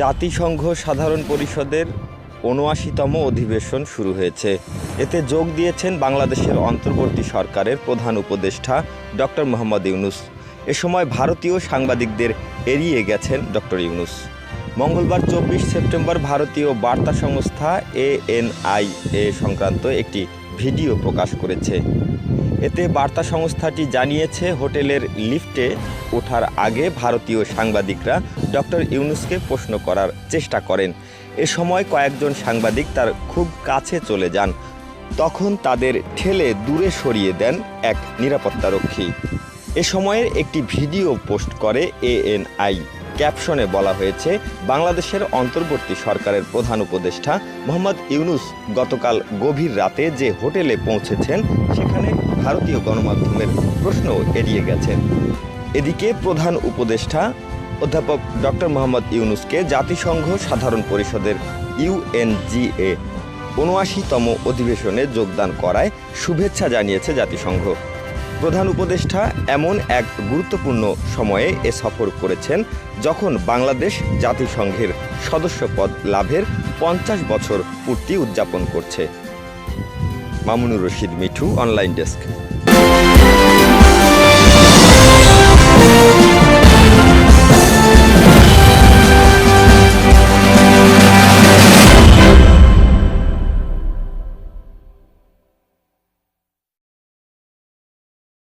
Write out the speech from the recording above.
জাতিসংঘ সাধারণ পরিষদের উনআশিতম অধিবেশন শুরু হয়েছে। এতে যোগ দিয়েছেন বাংলাদেশের অন্তর্বর্তী সরকারের প্রধান উপদেষ্টা ডক্টর মোহাম্মদ ইউনুস। এ সময় ভারতীয় সাংবাদিকদের এড়িয়ে গেছেন ডক্টর ইউনুস। মঙ্গলবার চব্বিশ সেপ্টেম্বর ভারতীয় বার্তা সংস্থা এএনআই এ সংক্রান্ত একটি ভিডিও প্রকাশ করেছে। এতে বার্তা সংস্থাটি জানিয়েছে, হোটেলের লিফটে ওঠার আগে ভারতীয় সাংবাদিকরা ডক্টর ইউনুসকে প্রশ্ন করার চেষ্টা করেন। এ সময় কয়েকজন সাংবাদিক তার খুব কাছে চলে যান। তখন তাদের ঠেলে দূরে সরিয়ে দেন এক নিরাপত্তারক্ষী। এ সময়ের একটি ভিডিও পোস্ট করে এএনআই। ক্যাপশনে বলা হয়েছে, বাংলাদেশের অন্তর্বর্তী সরকারের প্রধান উপদেষ্টা মোহাম্মদ ইউনুস গতকাল গভীর রাতে যে হোটেলে পৌঁছেছেন, সেখানে ভারতীয় গণমাধ্যমের প্রশ্ন এড়িয়ে গেছেন। এদিকে প্রধান উপদেষ্টা অধ্যাপক ডক্টর মোহাম্মদ ইউনুসকে জাতিসংঘ সাধারণ পরিষদের ইউএনজিএ উনআশিতম অধিবেশনে যোগদান করায় শুভেচ্ছা জানিয়েছে জাতিসংঘ। প্রধান উপদেষ্টা এমন এক গুরুত্বপূর্ণ সময়ে এ সফর করেছেন যখন বাংলাদেশ জাতিসংঘের সদস্যপদ লাভের পঞ্চাশ বছর পূর্তি উদযাপন করছে। Mamunur Rashid Mithu, online desk.